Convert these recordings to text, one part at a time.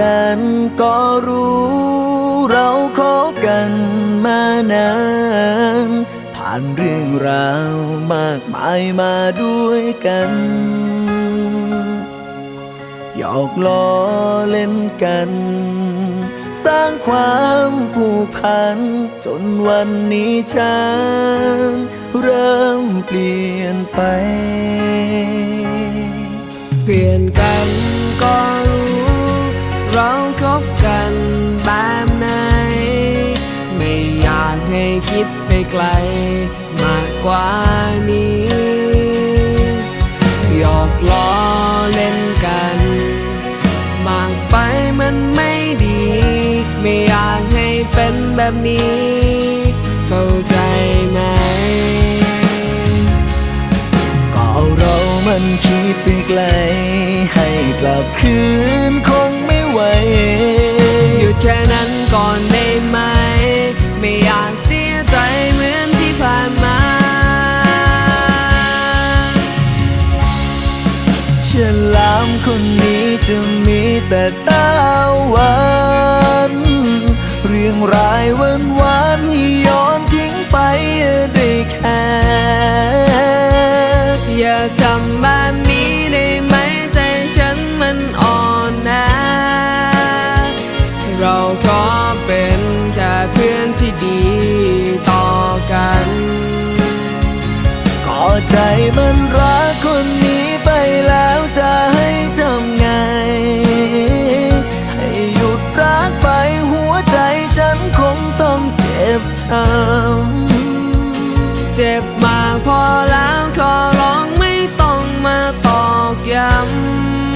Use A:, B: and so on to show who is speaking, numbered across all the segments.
A: กันก็รู้ เราคบกันมานาน ผ่านเรื่องราวมากมายมาด้วยกันหยอกล้อเล่นกัน สร้างความผูกพัน จนวันนี้ฉันเริ่มเปลี่ยนไป
B: เปลี่ยนกัน คิดไปไกล มากกว่านี้ หยอกล้อเล่นกัน มากไปมันไม่ดี ไม่อยากให้เป็นแบบนี้ เข้าใจไหม
A: ก็เรามันคิดไปไกล ให้กลับคืน ฉลามคนนี้จะมีแต่ตาหวานเรื่องรายวันวานให้ย้อนทิ้งไปได้แค่
B: อย่าทำแบบนี้ได้ไหมใจฉันมันอ่อนนะ เราขอเป็นแค่เพื่อนที่ดีต่อกัน
A: ก็ใจมันร เจ็บ
B: มากพอแล้วขอร้องไม่ต้องมาตอกย้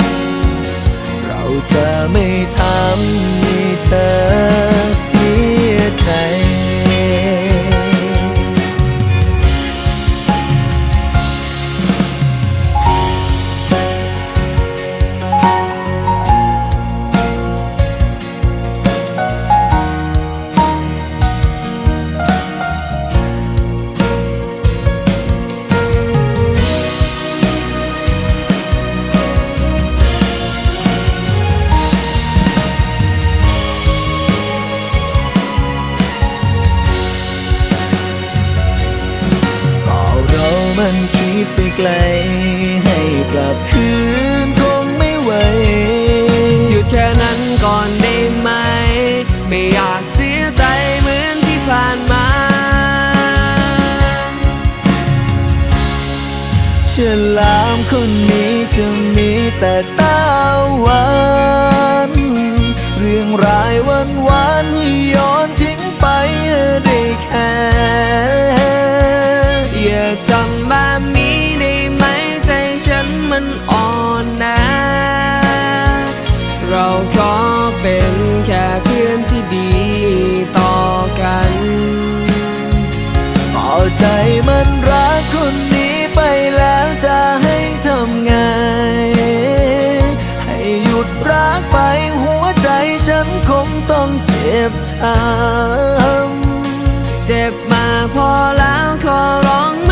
B: ำ
A: เราจะไม่ทำให้เธอ มันคิดไปไกล ให้กลับคืนคงไม่ไหว
B: หยุดแค่นั้นก่อนได้ไหม ไม่อยากเสียใจเหมือนที่ผ่านมา
A: ฉลามคนนี้จะมีแต่ตาหวาน เรื่องรายวันวานย้อน ไป
B: หั
A: วใจฉันคงต้องเจ็บช้ำ
B: เจ็บมาพอแล้วขอร้องไม่ต้อง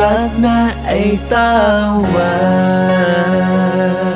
A: รักนะไอ้ตาหวาน